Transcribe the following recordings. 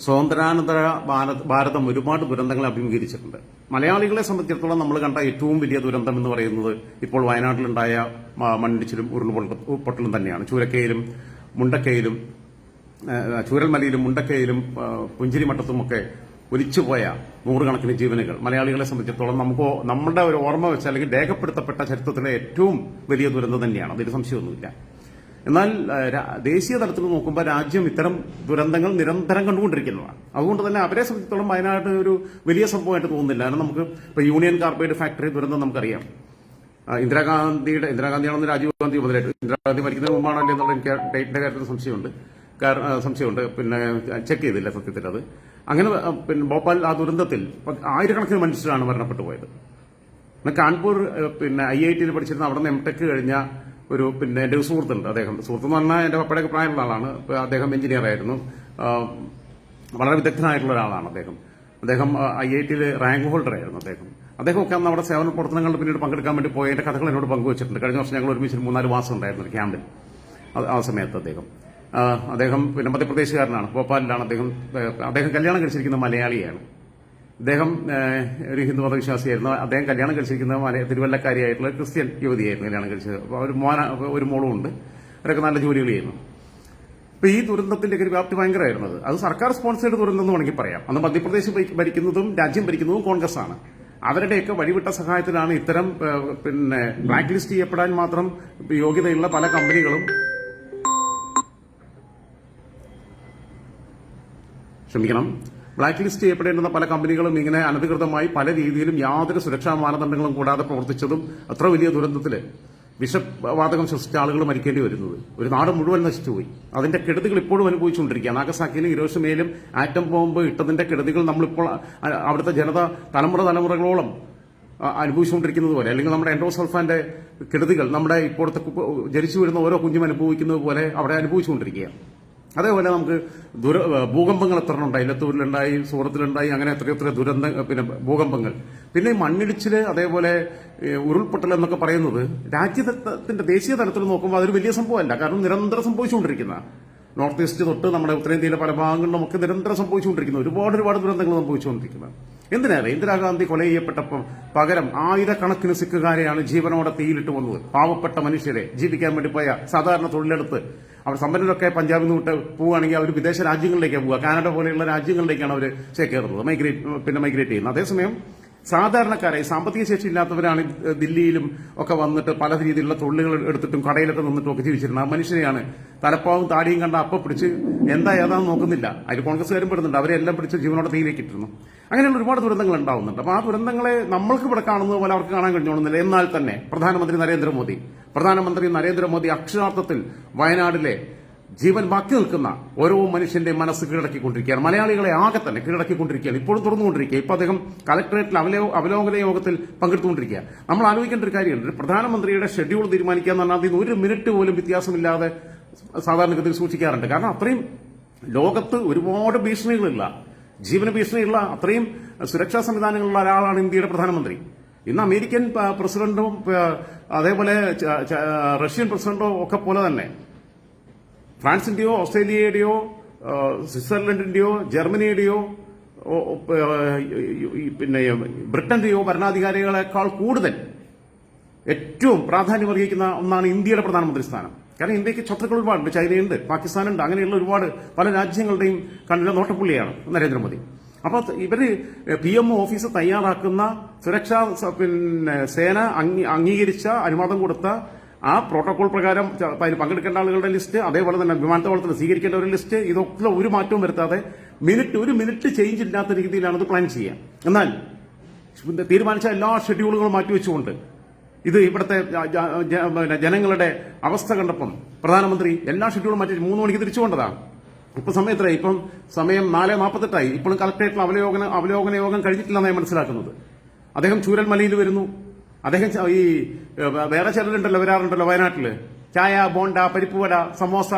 സ്വാതന്ത്ര്യാനന്തര ഭാരത- ഒരുപാട് ദുരന്തങ്ങളെ അഭിമുഖീകരിച്ചിട്ടുണ്ട്. മലയാളികളെ സംബന്ധിച്ചിടത്തോളം നമ്മൾ കണ്ട ഏറ്റവും വലിയ ദുരന്തം എന്ന് പറയുന്നത് ഇപ്പോൾ വയനാട്ടിലുണ്ടായ മണ്ണിടിച്ചിലും ഉരുൾപൊട്ടലും തന്നെയാണ്. ചൂരക്കയിലും മുണ്ടക്കയിലും ചൂരൽമലയിലും മുണ്ടക്കയിലും പുഞ്ചിരിമട്ടത്തുമൊക്കെ ഒലിച്ചുപോയ നൂറുകണക്കിന് ജീവനുകൾ. മലയാളികളെ സംബന്ധിച്ചിടത്തോളം നമുക്ക് നമ്മുടെ ഒരു ഓർമ്മ വെച്ച് അല്ലെങ്കിൽ രേഖപ്പെടുത്തപ്പെട്ട ചരിത്രത്തിലെ ഏറ്റവും വലിയ ദുരന്തം തന്നെയാണ്. അതിൽ സംശയമൊന്നുമില്ല. എന്നാൽ ദേശീയ തലത്തിൽ നോക്കുമ്പോൾ രാജ്യം ഇത്തരം ദുരന്തങ്ങൾ നിരന്തരം കണ്ടുകൊണ്ടിരിക്കുന്നതാണ്. അതുകൊണ്ട് തന്നെ അവരെ സംബന്ധിച്ചിടത്തോളം വയനാട് ഒരു വലിയ സംഭവമായിട്ട് തോന്നുന്നില്ല. കാരണം നമുക്ക് ഇപ്പൊ യൂണിയൻ കാർബൈഡ് ഫാക്ടറി ദുരന്തം നമുക്കറിയാം. ഇന്ദിരാഗാന്ധിയുടെ ഇന്ദിരാഗാന്ധിയാണെന്ന് രാജീവ് ഗാന്ധി മുതലായിട്ട്. ഇന്ദിരാഗാന്ധി മരിക്കുന്നതിന് മുമ്പാണല്ലോ എന്നുള്ള എനിക്ക് ഡേറ്റിന്റെ കാര്യത്തിൽ സംശയമുണ്ട്. സംശയമുണ്ട്. പിന്നെ ചെക്ക് ചെയ്തില്ല സത്യത്തിൽ അത്. അങ്ങനെ പിന്നെ ഭോപ്പാൽ ആ ദുരന്തത്തിൽ ആയിരക്കണക്കിന് മനുഷ്യരാണ് മരണപ്പെട്ടു പോയത് കാൺപൂർ പിന്നെ ഐ ഐ ടിയിൽ പഠിച്ചിരുന്ന അവിടെ നിന്ന് എം ടെക് കഴിഞ്ഞ ഒരു പിന്നെ എന്റെ ഒരു സുഹൃത്തുണ്ട് അദ്ദേഹം. സുഹൃത്ത് എന്ന് പറഞ്ഞാൽ എന്റെ പപ്പയുടെ പ്രായമുള്ള ആളാണ്. അദ്ദേഹം എഞ്ചിനീയർ ആയിരുന്നു. വളരെ വിദഗ്ധനായിട്ടുള്ള ഒരാളാണ് അദ്ദേഹം. അദ്ദേഹം ഐ ഐ ടിയിൽ റാങ്ക് ഹോൾഡർ ആയിരുന്നു അദ്ദേഹം. അദ്ദേഹമൊക്കെ അന്ന് അവിടെ സേവന പ്രവർത്തനങ്ങളിൽ പിന്നീട് പങ്കെടുക്കാൻ വേണ്ടി പോയി. എന്റെ കഥകൾ എന്നോട് പങ്കുവച്ചിട്ടുണ്ട്. കഴിഞ്ഞ വർഷം ഞങ്ങൾ ഒരുമിച്ച് ഒരു മൂന്നാൽ മാസം ഉണ്ടായിരുന്നു ഒരു ക്യാമ്പിൽ ആ സമയത്ത് അദ്ദേഹം. അദ്ദേഹം പിന്നെ മധ്യപ്രദേശുകാരനാണ്. ഭോപ്പാലിലാണ് അദ്ദേഹം അദ്ദേഹം കല്യാണം കഴിച്ചിരിക്കുന്ന മലയാളിയാണ്. ഇദ്ദേഹം ഒരു ഹിന്ദു മതവിശ്വാസിയായിരുന്നു. അദ്ദേഹം കല്യാണം കഴിച്ചിരിക്കുന്ന തിരുവല്ലക്കാരിയായിട്ടുള്ള ക്രിസ്ത്യൻ യുവതിയായിരുന്നു കല്യാണം കഴിച്ചത്. അപ്പോൾ ഒരു മോന ഒരു മോളും ഉണ്ട്. അവരൊക്കെ നല്ല ജോലികൾ ചെയ്യുന്നു ഇപ്പൊ ഈ ദുരന്തത്തിന്റെ ഒരു വ്യാപ്തി ഭയങ്കരമായിരുന്നത് അത്. സർക്കാർ സ്പോൺസേഡ് ദുരന്തം എന്ന് വേണമെങ്കിൽ പറയാം. അന്ന് മധ്യപ്രദേശ് ഭരി- ഭരിക്കുന്നതും രാജ്യം ഭരിക്കുന്നതും കോൺഗ്രസ് ആണ് അവരുടെയൊക്കെ വഴിവിട്ട സഹായത്തിലാണ് ഇത്തരം പിന്നെ ബ്ലാക്ക് ലിസ്റ്റ് ചെയ്യപ്പെടാൻ മാത്രം യോഗ്യതയുള്ള പല കമ്പനികളും ക്ഷമിക്കണം ബ്ലാക്ക് ലിസ്റ്റ് ചെയ്യപ്പെടേണ്ടുന്ന പല കമ്പനികളും ഇങ്ങനെ അനധികൃതമായി പല രീതിയിലും യാതൊരു സുരക്ഷാ മാനദണ്ഡങ്ങളും കൂടാതെ പ്രവർത്തിച്ചതും അത്ര വലിയ ദുരന്തത്തിൽ വിഷവാതകം ശ്വസിച്ച ആളുകൾ മരിക്കേണ്ടി വരുന്നത്. ഒരു നാട് മുഴുവൻ നശിച്ചുപോയി. അതിന്റെ കെടുതികൾ ഇപ്പോഴും അനുഭവിച്ചുകൊണ്ടിരിക്കുക നാഗസാക്കിയിലും ഇരോഷമയിലും ആറ്റം ബോംബ് ഇട്ടതിന്റെ കെടുതികൾ നമ്മളിപ്പോൾ അവിടുത്തെ ജനത തലമുറ തലമുറകളോളം അനുഭവിച്ചുകൊണ്ടിരിക്കുന്നത് പോലെ അല്ലെങ്കിൽ നമ്മുടെ എൻഡോസൾഫാന്റെ കെടുതികൾ നമ്മുടെ ഇപ്പോഴത്തെ ജനിച്ചു വരുന്ന ഓരോ കുഞ്ഞും അനുഭവിക്കുന്നത് പോലെ അവിടെ അനുഭവിച്ചുകൊണ്ടിരിക്കുക അതേപോലെ നമുക്ക് ദുര ഭൂകമ്പങ്ങൾ എത്ര ഉണ്ടായി? ലത്തൂരിലുണ്ടായി സൂറത്തിലുണ്ടായി അങ്ങനെ എത്ര എത്ര ദുരന്ത പിന്നെ ഭൂകമ്പങ്ങൾ. പിന്നെ മണ്ണിടിച്ചിൽ അതേപോലെ ഉരുൾപൊട്ടൽ എന്നൊക്കെ പറയുന്നത് രാജ്യത്തിന്റെ ദേശീയ തലത്തിൽ നോക്കുമ്പോൾ അതൊരു വലിയ സംഭവമല്ല. കാരണം നിരന്തരം സംഭവിച്ചുകൊണ്ടിരിക്കുന്ന നോർത്ത് ഈസ്റ്റ് തൊട്ട് നമ്മുടെ ഉത്തരേന്ത്യയിലെ പല ഭാഗങ്ങളിലും ഒക്കെ നിരന്തരം സംഭവിച്ചുകൊണ്ടിരിക്കുന്ന ഒരുപാട് ഒരുപാട് ദുരന്തങ്ങൾ സംഭവിച്ചുകൊണ്ടിരിക്കുന്നത്. എന്തിനാണ് ഇന്ദിരാഗാന്ധി കൊല ചെയ്യപ്പെട്ടപ്പം പകരം ആയിരക്കണക്കിന് സിഖുകാരെയാണ് ജീവനോടെ തീയിലിട്ട് വന്നത് പാവപ്പെട്ട മനുഷ്യരെ ജീവിക്കാൻ വേണ്ടി പോയ സാധാരണ തൊഴിലെടുത്ത് അവർ സമ്പന്നരൊക്കെ പഞ്ചാബിൽ നിന്ന് വിട്ട് പോവുകയാണെങ്കിൽ അവർ വിദേശ രാജ്യങ്ങളിലേക്കാണ് പോവുക. കാനഡ പോലെയുള്ള രാജ്യങ്ങളിലേക്കാണ് അവർ ചേക്കേറുന്നത്. മൈഗ്രേറ്റ് പിന്നെ മൈഗ്രേറ്റ് ചെയ്യുന്നത്. അതേസമയം സാധാരണക്കാരെ സാമ്പത്തിക ശേഷി ഇല്ലാത്തവരാണ് ദില്ലിയിലും ഒക്കെ വന്നിട്ട് പല രീതിയിലുള്ള തൊഴിലുകൾ എടുത്തിട്ടും കടയിലൊക്കെ നിന്നിട്ടും ഒക്കെ ജീവിച്ചിരുന്നത്. ആ മനുഷ്യനെയാണ് തലപ്പാവും താടിയും കണ്ട അപ്പ പിടിച്ച് എന്താ ഏതാന്ന് നോക്കുന്നില്ല. അതിൽ കോൺഗ്രസ്സുകാരും പെടുന്നുണ്ട്. അവരെല്ലാം പിടിച്ച് ജീവനോടെ തീയിലേക്കിട്ടിരുന്നു അങ്ങനെയുള്ള ഒരുപാട് ദുരന്തങ്ങൾ ഉണ്ടാവുന്നുണ്ട്. അപ്പൊ ആ ദുരന്തങ്ങളെ നമ്മൾക്ക് ഇവിടെ കാണുന്നത് പോലെ അവർക്ക് കാണാൻ കഴിഞ്ഞോളുന്നില്ല. എന്നാൽ തന്നെ പ്രധാനമന്ത്രി നരേന്ദ്രമോദി പ്രധാനമന്ത്രി നരേന്ദ്രമോദി അക്ഷരാർത്ഥത്തിൽ വയനാടിലെ ജീവൻ ബാക്കി നിൽക്കുന്ന ഓരോ മനുഷ്യന്റെ മനസ്സ് കീഴടക്കിക്കൊണ്ടിരിക്കുകയാണ്. മലയാളികളെ ആകെ തന്നെ കീഴടക്കിക്കൊണ്ടിരിക്കുകയാണ്. ഇപ്പോഴും തുറന്നുകൊണ്ടിരിക്കുക. ഇപ്പൊ അദ്ദേഹം കലക്ടറേറ്റിൽ അവലോ അവലോകന യോഗത്തിൽ പങ്കെടുത്തുകൊണ്ടിരിക്കുക നമ്മൾ ആലോചിക്കേണ്ട ഒരു കാര്യമുണ്ട്. പ്രധാനമന്ത്രിയുടെ ഷെഡ്യൂൾ തീരുമാനിക്കുക എന്ന് പറഞ്ഞാൽ അതിന് ഒരു മിനിറ്റ് പോലും വ്യത്യാസമില്ലാതെ സാധാരണഗതിയിൽ സൂക്ഷിക്കാറുണ്ട്. കാരണം അത്രയും ലോകത്ത് ഒരുപാട് ഭീഷണികളില്ല. ജീവന ഭീഷണിയുള്ള അത്രയും സുരക്ഷാ സംവിധാനങ്ങളുള്ള ഒരാളാണ് ഇന്ത്യയുടെ പ്രധാനമന്ത്രി. ഇന്ന് അമേരിക്കൻ പ്രസിഡന്റും അതേപോലെ റഷ്യൻ പ്രസിഡന്റോ ഒക്കെ പോലെ തന്നെ. ഫ്രാൻസിന്റെയോ ഓസ്ട്രേലിയയുടെയോ സ്വിറ്റ്സർലൻഡിന്റെയോ ജർമ്മനിയുടെയോ പിന്നെ ബ്രിട്ടന്റെയോ ഭരണാധികാരികളെക്കാൾ കൂടുതൽ ഏറ്റവും പ്രാധാന്യം അർഹിക്കുന്ന ഒന്നാണ് ഇന്ത്യയുടെ പ്രധാനമന്ത്രി സ്ഥാനം. കാരണം ഇന്ത്യയ്ക്ക് ശത്രുക്കൾ ഒരുപാടുണ്ട് ചൈനയുണ്ട് പാകിസ്ഥാനുണ്ട് അങ്ങനെയുള്ള ഒരുപാട് പല രാജ്യങ്ങളുടെയും കണ്ണിലെ നോട്ടപ്പുള്ളിയാണ് നരേന്ദ്രമോദി. അപ്പൊ ഇവർ പി എം ഓഫീസ് തയ്യാറാക്കുന്ന സുരക്ഷാ പിന്നെ സേന അംഗീകരിച്ച അനുവാദം കൊടുത്ത ആ പ്രോട്ടോകോൾ പ്രകാരം അതിന് പങ്കെടുക്കേണ്ട ആളുകളുടെ ലിസ്റ്റ് അതേപോലെ തന്നെ വിമാനത്താവളത്തിൽ സ്വീകരിക്കേണ്ട ഒരു ലിസ്റ്റ് ഇതൊക്കെ ഒരു മാറ്റവും വരുത്താതെ മിനിറ്റ് ഒരു മിനിറ്റ് ചേഞ്ച് ഇല്ലാത്ത രീതിയിലാണ് ഇത് പ്ലാൻ ചെയ്യുക എന്നാൽ തീരുമാനിച്ച എല്ലാ ഷെഡ്യൂളുകളും മാറ്റിവെച്ചുകൊണ്ട് ഇത് ഇവിടുത്തെ ജനങ്ങളുടെ അവസ്ഥ കണ്ടപ്പം പ്രധാനമന്ത്രി എല്ലാ ഷെഡ്യൂളും മാറ്റി മൂന്ന് മണിക്ക് തിരിച്ചു കൊണ്ടതാണ് ഇപ്പൊ സമയം എത്രയായി? ഇപ്പം സമയം നാല് നാൽപ്പത്തെട്ടായി ഇപ്പോഴും കളക്ടറേറ്റിൽ അവലോകന അവലോകന യോഗം കഴിഞ്ഞിട്ടില്ലെന്നാണ് ഞാൻ മനസ്സിലാക്കുന്നത്. അദ്ദേഹം ചൂരൽമലയിൽ വരുന്നു. അദ്ദേഹം ഈ വേറെ ചിലരുണ്ടല്ലോ വരാറുണ്ടല്ലോ വയനാട്ടിൽ. ചായ ബോണ്ട പരിപ്പുവട സമോസ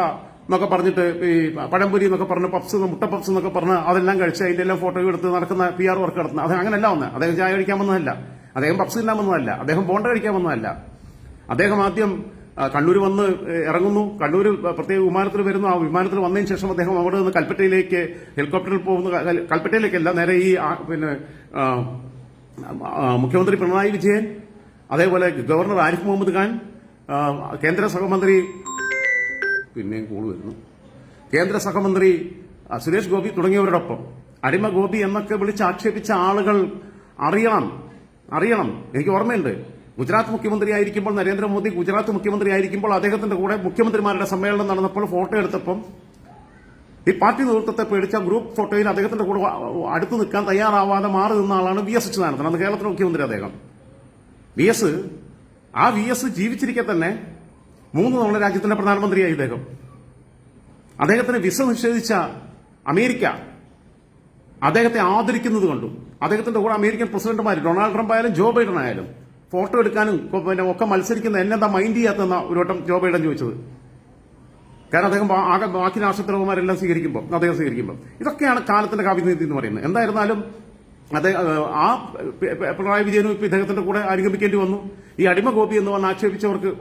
എന്നൊക്കെ പറഞ്ഞിട്ട് ഈ പഴംപൊരി എന്നൊക്കെ പറഞ്ഞ് പപ്സ് മുട്ട പപ്സ് എന്നൊക്കെ പറഞ്ഞ് അതെല്ലാം കഴിച്ച് അതിന്റെ എല്ലാം ഫോട്ടോ എടുത്ത് നടക്കുന്ന പി ആർ വർക്ക് നടത്തുന്ന അദ്ദേഹം അങ്ങനെയല്ല വന്നത്. അദ്ദേഹം ചായ കഴിക്കാൻ വന്നതല്ല. അദ്ദേഹം പപ്സ് ഇല്ലാൻ വന്നതല്ല. അദ്ദേഹം ബോണ്ട കഴിക്കാൻ വന്നതല്ല. അദ്ദേഹം ആദ്യം കണ്ണൂർ വന്ന് ഇറങ്ങുന്നു. കണ്ണൂർ പ്രത്യേക വിമാനത്തിൽ വരുന്നു. ആ വിമാനത്തിൽ വന്നതിന് ശേഷം അദ്ദേഹം അവിടെ നിന്ന് കൽപ്പറ്റയിലേക്ക് ഹെലികോപ്റ്ററിൽ പോകുന്നു കൽ- കൽപ്പറ്റയിലേക്കല്ല നേരെ ഈ പിന്നെ മുഖ്യമന്ത്രി പിണറായി വിജയൻ അതേപോലെ ഗവർണർ ആരിഫ് മുഹമ്മദ് ഖാൻ കേന്ദ്ര സഹമന്ത്രി പിന്നെയും കൂൾ വരുന്നു. കേന്ദ്ര സഹമന്ത്രി സുരേഷ് ഗോപി തുടങ്ങിയവരോടൊപ്പം. അടിമ ഗോപി എന്നൊക്കെ വിളിച്ച് ആക്ഷേപിച്ച ആളുകൾ അറിയണം. അറിയണം. എനിക്ക് ഓർമ്മയുണ്ട്. ഗുജറാത്ത് മുഖ്യമന്ത്രിയായിരിക്കുമ്പോൾ നരേന്ദ്രമോദി ഗുജറാത്ത് മുഖ്യമന്ത്രിയായിരിക്കുമ്പോൾ അദ്ദേഹത്തിന്റെ കൂടെ മുഖ്യമന്ത്രിമാരുടെ സമ്മേളനം നടന്നപ്പോൾ ഫോട്ടോ എടുത്തപ്പം ഈ പാർട്ടി നേതൃത്വത്തെ പേടിച്ച ഗ്രൂപ്പ് ഫോട്ടോയിൽ അദ്ദേഹത്തിന്റെ കൂടെ അടുത്ത് നിൽക്കാൻ തയ്യാറാവാതെ മാറി നിന്ന ആളാണ് വി എസ് അച്യുതാനന്ദൻ അന്ന് കേരളത്തിലെ മുഖ്യമന്ത്രി അദ്ദേഹം. വി എസ് ആ വി എസ് ജീവിച്ചിരിക്കെ തന്നെ മൂന്ന് തവണ രാജ്യത്തിന്റെ പ്രധാനമന്ത്രിയായി അദ്ദേഹം. അദ്ദേഹത്തിന് വിസ നിഷേധിച്ച അമേരിക്ക അദ്ദേഹത്തെ ആദരിക്കുന്നത് കണ്ടു. അദ്ദേഹത്തിന്റെ കൂടെ അമേരിക്കൻ പ്രസിഡന്റുമാർ ഡൊണാൾഡ് ട്രംപ് ആയാലും ജോ ബൈഡൻ ആയാലും ഫോട്ടോ എടുക്കാനും പിന്നെ ഒക്കെ മത്സരിക്കുന്ന എന്നെന്താ മൈൻഡ് ചെയ്യാത്തെന്ന ഒരു വട്ടം ജോ ബൈഡൻ ചോദിച്ചത്. കാരണം അദ്ദേഹം ആകെ ബാക്കി രാഷ്ട്രത്തലവന്മാരെല്ലാം സ്വീകരിക്കുമ്പോൾ അദ്ദേഹം സ്വീകരിക്കുമ്പോൾ ഇതൊക്കെയാണ് കാലത്തിന്റെ കാവ്യനീതി എന്ന് പറയുന്നത്. എന്തായിരുന്നാലും അദ്ദേഹം ആ പിണറായി വിജയനും ഇപ്പൊ ഇദ്ദേഹത്തിന്റെ കൂടെ അനുഗമിക്കേണ്ടി വന്നു. ഈ അടിമ ഗോപി എന്ന് പറഞ്ഞ് ആക്ഷേപിച്ചവർക്ക്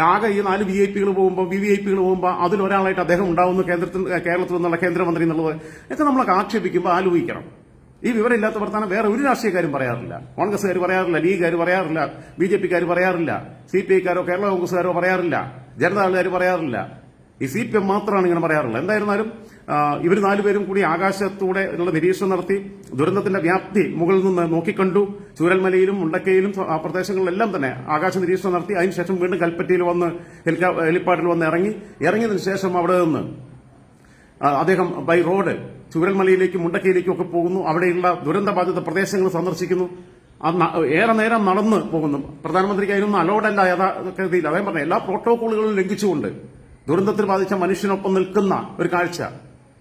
ആകെ ഈ നാല് വി ഐ പികൾ പോകുമ്പോൾ വി വി ഐ പികൾ പോകുമ്പോൾ അതിലൊരാളായിട്ട് അദ്ദേഹം ഉണ്ടാവുന്നു കേന്ദ്രത്തിൽ കേരളത്തിൽ നിന്നുള്ള കേന്ദ്രമന്ത്രി എന്നുള്ളത്. ഒക്കെ നമ്മളൊക്കെ ആക്ഷേപിക്കുമ്പോൾ ആലോചിക്കണം. ഈ വിവരമില്ലാത്ത വർത്താനം വേറെ ഒരു രാഷ്ട്രീയക്കാരും പറയാറില്ല. കോൺഗ്രസ്സുകാർ പറയാറില്ല ലീഗുകാർ പറയാറില്ല ബി ജെ പിക്കാർ പറയാറില്ല സി പി ഐക്കാരോ കേരള കോൺഗ്രസ്സുകാരോ പറയാറില്ല ജനതാളുകാർ പറയാറില്ല. ഈ സി പി എം മാത്രമാണ് ഇങ്ങനെ പറയാറുള്ളത്. എന്തായിരുന്നാലും ഇവർ നാലുപേരും കൂടി ആകാശത്തൂടെ ഉള്ള നിരീക്ഷണം നടത്തി ദുരന്തത്തിന്റെ വ്യാപ്തി മുകളിൽ നിന്ന് നോക്കിക്കണ്ടു ചൂരൽമലയിലും മുണ്ടക്കയിലും പ്രദേശങ്ങളിലെല്ലാം തന്നെ ആകാശ നിരീക്ഷണം നടത്തി അതിനുശേഷം വീണ്ടും കൽപ്പറ്റയിൽ വന്ന് ഹെലിപ്പാഡിൽ വന്ന് ഇറങ്ങി ഇറങ്ങിയതിനു ശേഷം അവിടെ നിന്ന് അദ്ദേഹം ബൈ റോഡ് ചൂരൽമലയിലേക്കും മുണ്ടക്കയിലേക്കും ഒക്കെ പോകുന്നു. അവിടെയുള്ള ദുരന്തബാധിത പ്രദേശങ്ങൾ സന്ദർശിക്കുന്നു. ഏറെ നേരം നടന്ന് പോകുന്നു. പ്രധാനമന്ത്രിക്ക് അതിനൊന്നും അലോഡല്ല യഥാഗതിയിൽ. അദ്ദേഹം പറഞ്ഞ എല്ലാ പ്രോട്ടോകോളുകളും ലംഘിച്ചുകൊണ്ട് ദുരന്തത്തിൽ ബാധിച്ച മനുഷ്യനൊപ്പം നിൽക്കുന്ന ഒരു കാഴ്ച.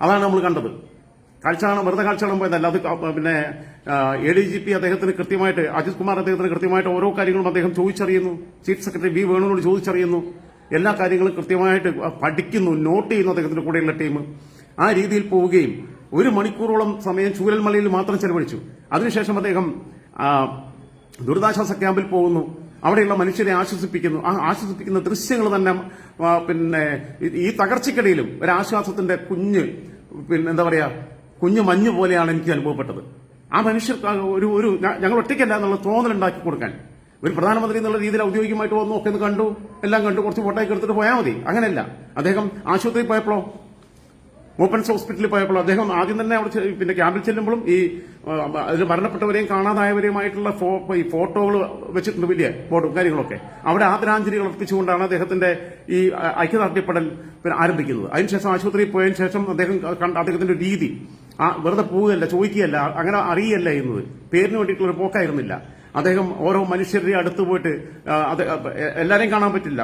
അതാണ് നമ്മൾ കണ്ടത്. കാഴ്ച കാണാൻ വെറുതെ കാഴ്ച പോയതല്ല. അത് പിന്നെ എ ഡി ജി പി അദ്ദേഹത്തിന് കൃത്യമായിട്ട് അജിത് കുമാർ അദ്ദേഹത്തിന് കൃത്യമായിട്ട് ഓരോ കാര്യങ്ങളും അദ്ദേഹം ചോദിച്ചറിയുന്നു. ചീഫ് സെക്രട്ടറി വി വേണുവിനോട് ചോദിച്ചറിയുന്നു. എല്ലാ കാര്യങ്ങളും കൃത്യമായിട്ട് പഠിക്കുന്നു നോട്ട് ചെയ്യുന്നു അദ്ദേഹത്തിന്റെ കൂടെയുള്ള ടീം ആ രീതിയിൽ പോവുകയും ഒരു മണിക്കൂറോളം സമയം ചൂരൽമലയിൽ മാത്രം ചെലവഴിച്ചു. അതിനുശേഷം അദ്ദേഹം ദുരിതാശ്വാസ ക്യാമ്പിൽ പോകുന്നു. അവിടെയുള്ള മനുഷ്യരെ ആശ്വസിപ്പിക്കുന്നു. ആ ആശ്വസിപ്പിക്കുന്ന ദൃശ്യങ്ങൾ തന്നെ പിന്നെ ഈ- തകർച്ചക്കിടയിലും തകർച്ചയ്ക്കിടയിലും ഒരു ആശ്വാസത്തിന്റെ കുഞ്ഞ് പിന്നെ എന്താ പറയാ കുഞ്ഞു മഞ്ഞ് പോലെയാണ് എനിക്ക് അനുഭവപ്പെട്ടത്. ആ മനുഷ്യർക്ക് ഒരു ഒരു ഞങ്ങൾ ഒറ്റയ്ക്കല്ല എന്നുള്ള തോന്നലുണ്ടാക്കി കൊടുക്കാൻ. ഒരു പ്രധാനമന്ത്രി എന്നുള്ള രീതിയിൽ ഔദ്യോഗികമായിട്ട് വന്നു ഒക്കെ ഒന്ന് കണ്ടു എല്ലാം കണ്ടു കുറച്ച് ഫോട്ടോയൊക്കെ എടുത്തിട്ട് പോയാൽ മതി. അങ്ങനെയല്ല. അദ്ദേഹം ആശുപത്രിയിൽ പോയപ്പോഴോ? ഓപ്പൺസ് ഹോസ്പിറ്റലിൽ പോയപ്പോൾ അദ്ദേഹം ആദ്യം തന്നെ അവിടെ പിന്നെ ക്യാമ്പിൽ ചെല്ലുമ്പോഴും ഈ അതിൽ മരണപ്പെട്ടവരെയും കാണാതായവരെയുമായിട്ടുള്ള ഫോ- ഈ ഫോട്ടോകൾ വെച്ചിട്ടുണ്ട് വലിയ ഫോട്ടോ കാര്യങ്ങളൊക്കെ. അവിടെ ആദരാഞ്ജലികൾ അർപ്പിച്ചുകൊണ്ടാണ് അദ്ദേഹത്തിന്റെ ഈ ഐക്യദാർഢ്യപ്പെടൽ പിന്നെ ആരംഭിക്കുന്നത്. അതിനുശേഷം ആശുപത്രിയിൽ പോയതിനു ശേഷം അദ്ദേഹം കണ്ട അദ്ദേഹത്തിന്റെ രീതി ആ വെറുതെ പോവുകയല്ല ചോദിക്കുകയല്ല അങ്ങനെ അറിയുകയല്ല എന്നത് പേരിന് വേണ്ടിയിട്ടുള്ള ഒരു പോക്കായിരുന്നില്ല. അദ്ദേഹം ഓരോ മനുഷ്യരുടെ അടുത്ത് പോയിട്ട് ആ, അത് എ- എല്ലാരെയും കാണാൻ പറ്റില്ല.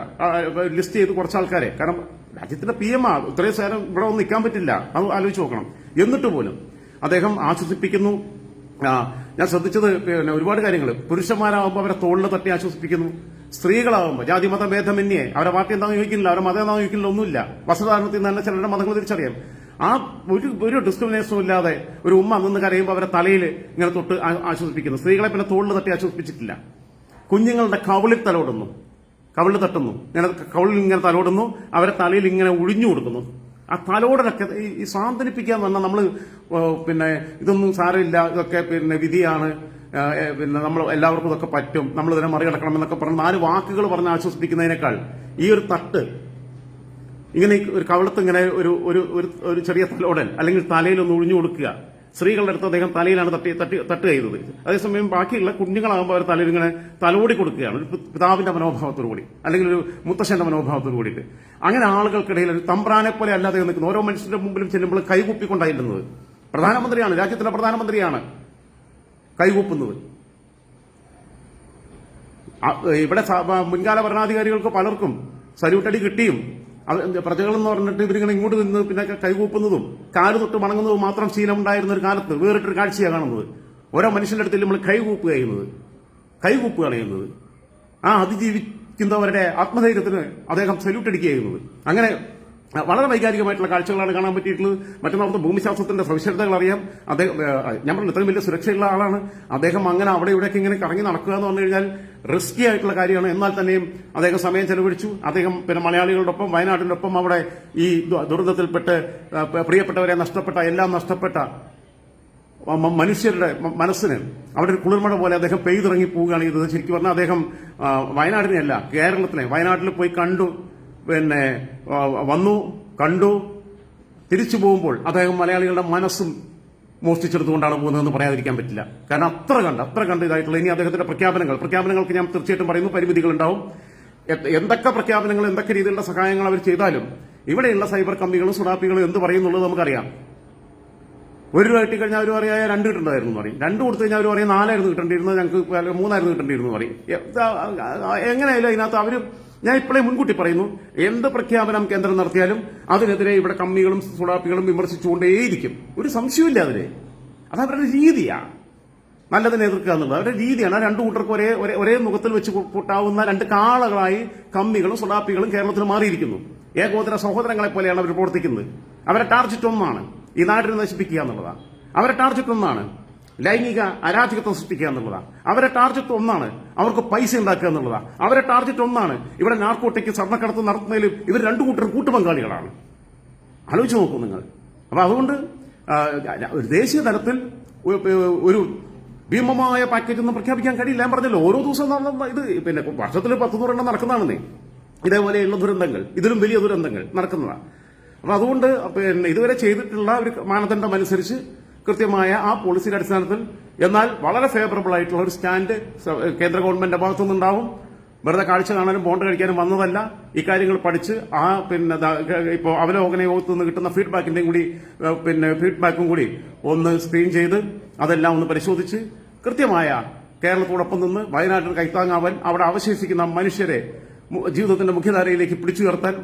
ലിസ്റ്റ് ചെയ്ത് കുറച്ച് ആൾക്കാരെ. കാരണം രാജ്യത്തിന്റെ പി എം ആ ഇത്രയും നേരം ഇവിടെ ഒന്നും നിൽക്കാൻ പറ്റില്ല. അത് ആലോചിച്ച് നോക്കണം. എന്നിട്ട് പോലും അദ്ദേഹം ആശ്വസിപ്പിക്കുന്നു. ഞാൻ ശ്രദ്ധിച്ചത് പിന്നെ ഒരുപാട് കാര്യങ്ങൾ പുരുഷന്മാരാകുമ്പോൾ അവരെ തോളിൽ തട്ടി ആശ്വസിപ്പിക്കുന്നു. സ്ത്രീകളാകുമ്പോൾ ജാതി മത ഭേദമന്യേ അവരെ പാർട്ടി എന്താണെന്ന് ചോദിക്കുന്നില്ല അവരെ മതം എന്താണെന്ന് ചോദിക്കുന്നില്ല ഒന്നുമില്ല. വസ്ത്രധാരണത്തിൽ നിന്ന് തന്നെ ചിലരുടെ മതങ്ങൾ തിരിച്ചറിയാം. ആ ഒരു ഒരു ഡിസ്ക്രിമിനേഷനും ഇല്ലാതെ ഒരു ഉമ്മ നിന്ന് കരയുമ്പോൾ അവരെ തലയിൽ ഇങ്ങനെ തൊട്ട് ആശ്വസിപ്പിക്കുന്നു. സ്ത്രീകളെ പിന്നെ തോളിൽ തട്ടി ആശ്വസിപ്പിച്ചിട്ടില്ല. കുഞ്ഞുങ്ങളുടെ കവിളിൽ തലോടുന്നു. കവിളിൽ തട്ടുന്നു. ഇങ്ങനെ കവിളിൽ ഇങ്ങനെ തലോടുന്നു. അവരെ തലയിൽ ഇങ്ങനെ ഒഴിഞ്ഞു കൊടുക്കുന്നു. ആ തലോടലൊക്കെ ഈ ഈ സാന്ത്വനിപ്പിക്കാൻ പറഞ്ഞാൽ നമ്മൾ പിന്നെ ഇതൊന്നും സാരമില്ല. ഇതൊക്കെ പിന്നെ വിധിയാണ്. പിന്നെ നമ്മൾ എല്ലാവർക്കും ഇതൊക്കെ പറ്റും. നമ്മൾ ഇതിനെ മറികടക്കണം എന്നൊക്കെ പറഞ്ഞ് നാല് വാക്കുകൾ പറഞ്ഞ് ആശ്വസിപ്പിക്കുന്നതിനേക്കാൾ ഈ ഒരു തട്ട് ഇങ്ങനെ ഒരു കവളത്ത് ഇങ്ങനെ ഒരു ഒരു ഒരു ചെറിയ തലോടൽ അല്ലെങ്കിൽ തലയിൽ ഒന്ന് ഒഴിഞ്ഞു കൊടുക്കുക. സ്ത്രീകളുടെ അടുത്ത് അദ്ദേഹം തലയിലാണ് തട്ടി തട്ടി തട്ട് ചെയ്തത്. അതേസമയം ബാക്കിയുള്ള കുഞ്ഞുങ്ങളാകുമ്പോൾ അവർ തലയിൽ ഇങ്ങനെ തലോടി കൊടുക്കുകയാണ്. ഒരു പിതാവിന്റെ മനോഭാവത്തോടു കൂടി അല്ലെങ്കിൽ ഒരു മുത്തശ്ശന്റെ മനോഭാവത്തോടു കൂടിയിട്ട്. അങ്ങനെ ആളുകൾക്കിടയിൽ ഒരു തമ്പ്രാനെ പോലെ അല്ലാതെ നിൽക്കുന്ന ഓരോ മനുഷ്യന്റെ മുമ്പിലും ചെല്ലുമ്പോൾ കൈകുപ്പിക്കൊണ്ടായിരുന്നത്. പ്രധാനമന്ത്രിയാണ് രാജ്യത്തിന്റെ പ്രധാനമന്ത്രിയാണ് കൈകൂപ്പുന്നത്. ഇവിടെ മുൻകാല ഭരണാധികാരികൾക്ക് പലർക്കും സല്യൂട്ടടി കിട്ടിയും പ്രജകളെന്ന് പറഞ്ഞിട്ട് ഇവരിങ്ങനെ ഇങ്ങോട്ട് നിന്ന് പിന്നെ കൈകൂപ്പുന്നതും കാൽ തൊട്ട് മണങ്ങുന്നതും മാത്രം ശീലമുണ്ടായിരുന്ന ഒരു കാലത്ത് വേറിട്ടൊരു കാഴ്ചയാണ് കാണുന്നത്. ഓരോ മനുഷ്യന്റെ അടുത്ത് നമ്മൾ കൈകൂപ്പ് കഴിയുന്നത് കൈകൂപ്പ് കളയുന്നത്. ആ അതിജീവിക്കുന്നവരുടെ ആത്മധൈര്യത്തിന് അദ്ദേഹം സല്യൂട്ട് അടിക്കുക ചെയ്യുന്നത്. അങ്ങനെ വളരെ വൈകാരികമായിട്ടുള്ള കാഴ്ചകളാണ് കാണാൻ പറ്റിയിട്ടുള്ളത്. മറ്റന്നാളത്തെ ഭൂമിശാസ്ത്രത്തിന്റെ സവിശേഷതകൾ അറിയാം. അദ്ദേഹം ഞാൻ പറഞ്ഞു ഇത്രയും വലിയ സുരക്ഷയുള്ള ആളാണ്. അദ്ദേഹം അങ്ങനെ അവിടെ ഇവിടെയൊക്കെ ഇങ്ങനെ കറങ്ങി നടക്കുക എന്ന് പറഞ്ഞു കഴിഞ്ഞാൽ റിസ്കി ആയിട്ടുള്ള കാര്യമാണ്. എന്നാൽ തന്നെയും അദ്ദേഹം സമയം ചെലവഴിച്ചു. അദ്ദേഹം പിന്നെ മലയാളികളോടൊപ്പം വയനാട്ടിനൊപ്പം അവിടെ ഈ ദുരിതത്തിൽപ്പെട്ട് പ്രിയപ്പെട്ടവരെ നഷ്ടപ്പെട്ട എല്ലാം നഷ്ടപ്പെട്ട മനുഷ്യരുടെ മനസ്സിന് അവിടെ ഒരു കുളിർമഴ പോലെ അദ്ദേഹം പെയ്തിറങ്ങി പോവുകയാണ് ചെയ്തത്. ശരിക്കും പറഞ്ഞാൽ അദ്ദേഹം വയനാടിനെയല്ല കേരളത്തിനെ വയനാട്ടിൽ പോയി കണ്ടു. പിന്നെ വന്നു കണ്ടു തിരിച്ചു പോകുമ്പോൾ അദ്ദേഹം മലയാളികളുടെ മനസ്സും മോഷ്ടിച്ചെടുത്തുകൊണ്ടാണ് പോകുന്നതെന്ന് പറയാതിരിക്കാൻ പറ്റില്ല. കാരണം അത്ര കണ്ട് അത്ര കണ്ട് ഇതായിട്ടുള്ള ഇനി അദ്ദേഹത്തിന്റെ പ്രഖ്യാപനങ്ങൾ. പ്രഖ്യാപനങ്ങൾക്ക് ഞാൻ തീർച്ചയായിട്ടും പറയുന്നു പരിമിതികളുണ്ടാവും എന്തൊക്കെ പ്രഖ്യാപനങ്ങൾ എന്തൊക്കെ രീതിയിലുള്ള സഹായങ്ങൾ അവർ ചെയ്താലും ഇവിടെയുള്ള സൈബർ കമ്പികളും സുഡാപ്പികളും എന്ത് പറയുന്നുള്ളത് നമുക്കറിയാം. ഒരു രൂപ കിട്ടി കഴിഞ്ഞാൽ അവർ പറയാ രണ്ട് കിട്ടണ്ടായിരുന്നു എന്ന് പറയും. രണ്ട് കൊടുത്തു കഴിഞ്ഞാൽ അവർ പറയും നാലായിരുന്നു കിട്ടേണ്ടിയിരുന്നത് ഞങ്ങൾക്ക് മൂന്നായിരുന്നു കിട്ടേണ്ടിയിരുന്നു പറയും. എങ്ങനെയായാലും അതിനകത്ത് അവർ ഞാൻ ഇപ്പോഴേ മുൻകൂട്ടി പറയുന്നു എന്ത് പ്രഖ്യാപനം കേന്ദ്രം നടത്തിയാലും അതിനെതിരെ ഇവിടെ കമ്മികളും സുഡാപ്പികളും വിമർശിച്ചുകൊണ്ടേയിരിക്കും. ഒരു സംശയമില്ല അതിന് അത് അവരുടെ രീതിയാണ് നല്ലതിനെ എതിർക്കുക എന്നുള്ളത്. അവരുടെ രീതിയാണ്. രണ്ടു കൂട്ടർക്ക് ഒരേ ഒരേ ഒരേ മുഖത്തിൽ വെച്ച് കൂട്ടാവുന്ന രണ്ട് കാളകളായി കമ്മികളും സുഡാപ്പികളും കേരളത്തിൽ മാറിയിരിക്കുന്നു. ഏകോദര സഹോദരങ്ങളെ പോലെയാണ് അവർ പ്രവർത്തിക്കുന്നത്. അവരുടെ ടാർജറ്റ് ഒന്നാണ്. ഈ നാടിനെ നശിപ്പിക്കുക എന്നുള്ളതാണ്. അവരുടെ ടാർജറ്റ് ഒന്നാണ്. ലൈംഗിക അരാജകത്വം സൃഷ്ടിക്കുക എന്നുള്ളതാണ്. അവരെ ടാർജറ്റ് ഒന്നാണ്. അവർക്ക് പൈസ ഉണ്ടാക്കുക എന്നുള്ളതാണ്. അവരെ ടാർജറ്റ് ഒന്നാണ്. ഇവിടെ നാർക്കോട്ടയ്ക്ക് സ്വർണക്കടത്ത് നടത്തുന്നതിൽ ഇവർ രണ്ടു കൂട്ടരും കൂട്ടുപങ്കാളികളാണ്. ആലോചിച്ച് നോക്കൂ നിങ്ങൾ. അപ്പൊ അതുകൊണ്ട് ഒരു ദേശീയ തലത്തിൽ ഒരു- ഒരു ഭീമമായ പാക്കേജ് ഒന്നും പ്രഖ്യാപിക്കാൻ കഴിയില്ല. ഞാൻ പറഞ്ഞല്ലോ ഓരോ ദിവസം നടന്ന ഇത് പിന്നെ വർഷത്തിൽ പത്ത് നൂറെണ്ണം നടക്കുന്നതാണെന്നേ. ഇതേപോലെയുള്ള ദുരന്തങ്ങൾ ഇതിലും വലിയ ദുരന്തങ്ങൾ നടക്കുന്നതാണ്. അപ്പൊ അതുകൊണ്ട് പിന്നെ ഇതുവരെ ചെയ്തിട്ടുള്ള ഒരു മാനദണ്ഡം അനുസരിച്ച് കൃത്യമായ ആ പോളിസിയുടെ അടിസ്ഥാനത്തിൽ എന്നാൽ വളരെ ഫേവറബിൾ ആയിട്ടുള്ള ഒരു സ്റ്റാൻഡ് കേന്ദ്ര ഗവൺമെന്റിന്റെ ഭാഗത്തുനിന്നുണ്ടാവും. വെറുതെ കാഴ്ച കാണാനും ബോണ്ട് കഴിക്കാനും വന്നതല്ല. ഇക്കാര്യങ്ങൾ പഠിച്ച് ആ പിന്നെ ഇപ്പോൾ അവലോകന യോഗത്തിൽ നിന്ന് കിട്ടുന്ന ഫീഡ്ബാക്കിന്റെയും കൂടി പിന്നെ ഫീഡ്ബാക്കും കൂടി ഒന്ന് സ്ക്രീൻ ചെയ്ത് അതെല്ലാം ഒന്ന് പരിശോധിച്ച് കൃത്യമായ കേരളത്തോടൊപ്പം നിന്ന് വയനാട്ടിൽ കൈത്താങ്ങാവാൻ അവിടെ അവശേഷിക്കുന്ന മനുഷ്യരെ ജീവിതത്തിന്റെ മുഖ്യധാരയിലേക്ക് പിടിച്ചുയർത്താൻ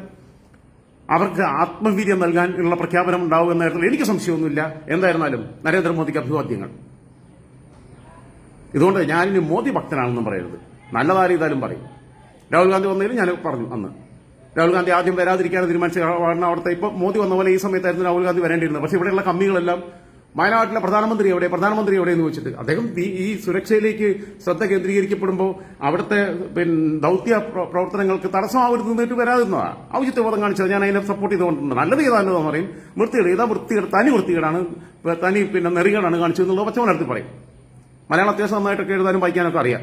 അവർക്ക് ആത്മവീര്യം നൽകാൻ ഉള്ള പ്രഖ്യാപനം ഉണ്ടാവും എന്ന കാര്യത്തിൽ എനിക്ക് സംശയമൊന്നുമില്ല. എന്തായിരുന്നാലും നരേന്ദ്രമോദിക്ക് അഭിവാദ്യങ്ങൾ. ഇതുകൊണ്ട് ഞാനിനി മോദി ഭക്തനാണെന്നും പറയരുത്. നല്ലതാരും ഇതായാലും പറയും. രാഹുൽ ഗാന്ധി വന്നതിലും ഞാൻ പറഞ്ഞു അന്ന്. രാഹുൽ ഗാന്ധി ആദ്യം വരാതിരിക്കാൻ തീരുമാനിച്ച അവിടുത്തെ ഇപ്പൊ മോദി വന്ന പോലെ ഈ സമയത്തായിരുന്നു രാഹുൽ ഗാന്ധി വരേണ്ടിയിരുന്നത്. പക്ഷേ ഇവിടെയുള്ള കമ്മികളെല്ലാം വയനാട്ടിലെ പ്രധാനമന്ത്രി എവിടെ? പ്രധാനമന്ത്രി എവിടെ എന്ന് വെച്ചിട്ട്. അദ്ദേഹം ഈ സുരക്ഷയിലേക്ക് ശ്രദ്ധ കേന്ദ്രീകരിക്കപ്പെടുമ്പോൾ അവിടുത്തെ പിന്നെ ദൗത്യ പ്ര- പ്രവർത്തനങ്ങൾക്ക് തടസ്സമാവരുത് നിന്നിട്ട് വരാതിരുന്നതാണ് ഔചിത്യബോധം കാണിച്ചത് ഞാൻ അതിനെ സപ്പോർട്ട് ചെയ്തുകൊണ്ടുണ്ട് നല്ലത് ചെയ്താലെന്ന് പറയും. വൃത്തികേട്. ഏതാ വൃത്തികേട്? തനി വൃത്തികേടാണ്. തനി പിന്നെ നെറികേടാണ് കാണിച്ചതെന്നുള്ളത് പച്ചമലർത്തി പറയും. മലയാളം അത്യാവശ്യം നന്നായിട്ടൊക്കെ എഴുതാനും വായിക്കാനൊക്കെ അറിയാം.